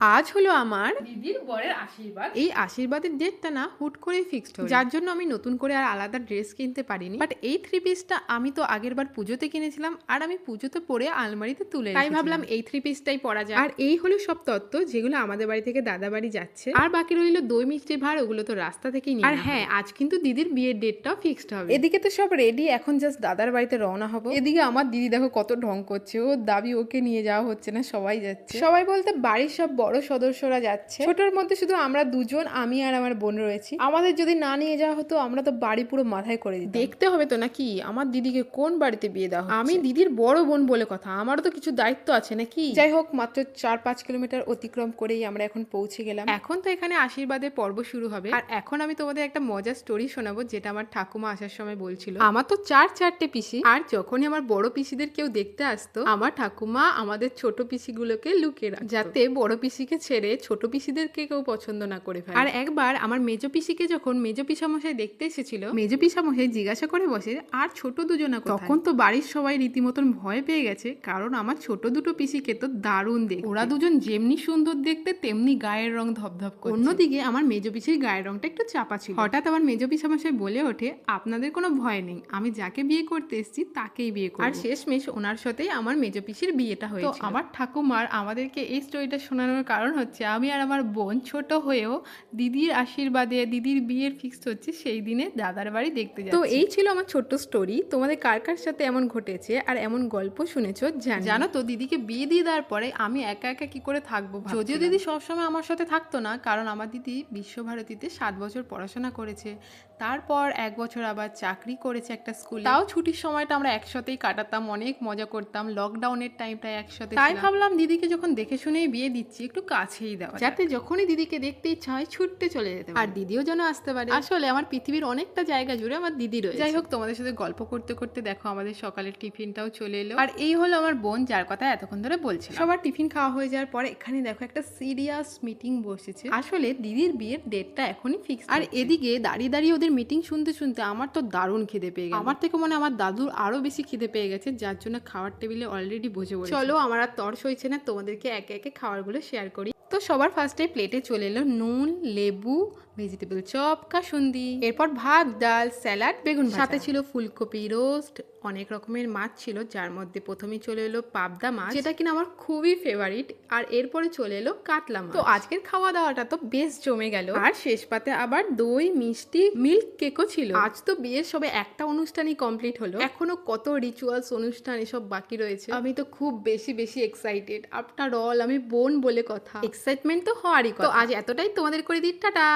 আজ হলো আমার দিদির বরের আশীর্বাদ। এই আশীর্বাদের ডেটটা না হুট করেই ফিক্সড হলো। যার জন্য আমি নতুন করে আর আলাদা ড্রেস কিনতে পারিনি। বাট এই থ্রি পিসটা আমি তো আগের বার পুজোতে কিনেছিলাম আর আমি পুজোতে পরে আলমারিতে তুলে তাই ভাবলাম এই থ্রি পিসটাই পরা যায় আর এই হলো সব তত্ত্ব যেগুলো আমাদের বাড়ি থেকে দাদা বাড়ি যাচ্ছে। আর বাকি রইল দই মিষ্টি ভাড় ওগুলো তো রাস্তা থেকেই নিয়ে আর হ্যাঁ আজ কিন্তু দিদির বিয়ের ডেটটাও ফিক্সড হবে। এদিকে তো সব রেডি এখন জাস্ট দাদার বাড়িতে রওনা হব। এদিকে আমার দিদি দেখো কত ঢং করছে ও দাবি ওকে নিয়ে যাওয়া হচ্ছে না সবাই যাচ্ছে। সবাই বলতে বাড়ির সব বড় সদস্যরা যাচ্ছে। ছোটর মধ্যে শুধু আমরা দুজন আমি আর আমার বোন রয়েছি। আমাদের যদি না নিয়ে যাওয়া হতো আমরা তো বাড়ি পুরো মাথায় করে দেখতে হবে তো নাকি? আমার দিদিকে কোন বাড়িতে বিয়ে দেওয়া আমি দিদির বড় বোন বলে কথা। আমারও তো কিছু দায়িত্ব আছে নাকি? যাই হোক মাত্র চার পাঁচ কিলোমিটার অতিক্রম করেই আমরা এখন পৌঁছে গেলাম। এখন তো এখানে আশীর্বাদের পর্ব শুরু হবে। আর এখন আমি তোমাদের একটা মজার স্টোরি শোনাবো যেটা আমার ঠাকুমা আসার সময় বলছিল। আমার তো চার চারটে পিসি। আর যখনই আমার বড় পিসিদের কেউ দেখতে আসতো আমার ঠাকুমা আমাদের ছোট পিসিগুলোকে লুকিয়ে রাখতো। যাতে বড় পিসিকে ছেড়ে ছোট পিসিদেরকে কেউ পছন্দ না করে ফেলে আর একবার আমার মেজ পিসিকে যখন মেজ পিসামশাই দেখতে এসেছিল মেজ পিসামশাই জিজ্ঞাসা করে বসে আর ছোট দুজনা তখন তো বাড়ির সবাই রীতিমতন ভয় পেয়ে গেছে কারণ আমার ছোট দুটো পিসিকে তো দারুণ দেখ ওরা দুজন যেমনি সুন্দর দেখতে তেমনি গায়ের রং ধপধপ করে অন্যদিকে আমার মেজ পিসির গায়ের রংটা একটু চাপা ছিল। হঠাৎ আমার মেজ পিসামশাই বলে ওঠে আপনাদের কোনো ভয় নেই আমি যাকে বিয়ে করতে এসেছি তাকেই বিয়ে করব। আর শেষমেশ ওনার সাথেই আমার মেজ পিসির বিয়েটা হয়েছে আমার ঠাকুমার আমাদেরকে এই স্টোরিটা শোনানোর কারণ হচ্ছে আমি আর আমার বোন ছোট হয়েও দিদির আশীর্বাদে দিদির বিয়ের ফিক্স হচ্ছে সেই দিনে দাদার বাড়ি দেখতে যাচ্ছি। তো এই ছিল আমার ছোট্ট স্টোরি তোমাদের কার কার সাথে এমন ঘটেছে আর এমন গল্প শুনেছো জানি। জানো তো দিদিকে বিয়ে দিয়ে দেওয়ার পরে আমি একা একা কি করে থাকব যদিও দিদি সবসময় আমার সাথে থাকতো না কারণ আমার দিদি বিশ্বভারতীতে সাত বছর পড়াশোনা করেছে। তারপর এক বছর আবার চাকরি করেছে একটা স্কুলে। তাও ছুটির সময়টা আমরা একসাথেই কাটাতাম অনেক মজা করতাম। লকডাউনের টাইমটা একসাথে তাই ভাবলাম দিদিকে যখন দেখে শুনেই বিয়ে দিচ্ছি একটু কাছেই দেওয়া যাতে যখনই দিদিকে দেখতে ইচ্ছা হয় ছুটতে চলে যেতে আর দিদিও যেন আসতে পারে। আসলে আমার পৃথিবীর অনেকটা জায়গা জুড়ে আমার দিদি রয়েছে। যাই হোক তোমাদের সাথে গল্প করতে করতে দেখো আমাদের সকালের টিফিনটাও চলে এলো। আর এই হলো আমার বোন যার কথা এতক্ষণ ধরে বলছিল সবার টিফিন খাওয়া হয়ে যাওয়ার পরে এখানে দেখো একটা সিরিয়াস মিটিং বসেছে। আসলে দিদির বিয়ের ডেটটা এখনই ফিক্স আর এদিকে দাঁড়িয়ে দাঁড়িয়ে ওদের মিটিং শুনতে শুনতে আমার তো দারুণ খিদে পেয়ে গেছে আমার থেকে মনে আমার দাদুর আরও বেশি খিদে পেয়ে গেছে যার জন্য খাওয়ার টেবিলে অলরেডি বসে চলো আমার আর তর্স হয়েছে না তোমাদেরকে একে একে খাবারগুলো শেয়ার করি। তো সবার ফার্স্টে প্লেটে চলে এলো নুন লেবু ভেজিটেবল চপ কাসুন্দি এরপর ভাত ডাল স্যালাড বেগুন সাথে ছিল ফুলকপি রোস্ট অনেক রকমের মাছ ছিল যার মধ্যে প্রথমে চলে এলো পাবদা মাছ যেটা কিনা আমার খুবই ফেভারিট আর এরপরে চলে এলো কাতলা মাছ। তো আজকের খাওয়া দাওয়াটা তো বেশ জমে গেল। আর শেষ পাতে আবার দই মিষ্টি মিল্ক কেকও ছিল। আজ তো বিয়ের সবে একটা অনুষ্ঠানই কমপ্লিট হলো। এখনও কত রিচুয়ালস অনুষ্ঠান এসব বাকি রয়েছে। আমি তো খুব বেশি বেশি এক্সাইটেড আফটার অল আমি বোন বলে কথা। এক্সাইটমেন্ট তো হওয়ারই কথা। তো আজ এতটাই তোমাদের করে দিই টাটা!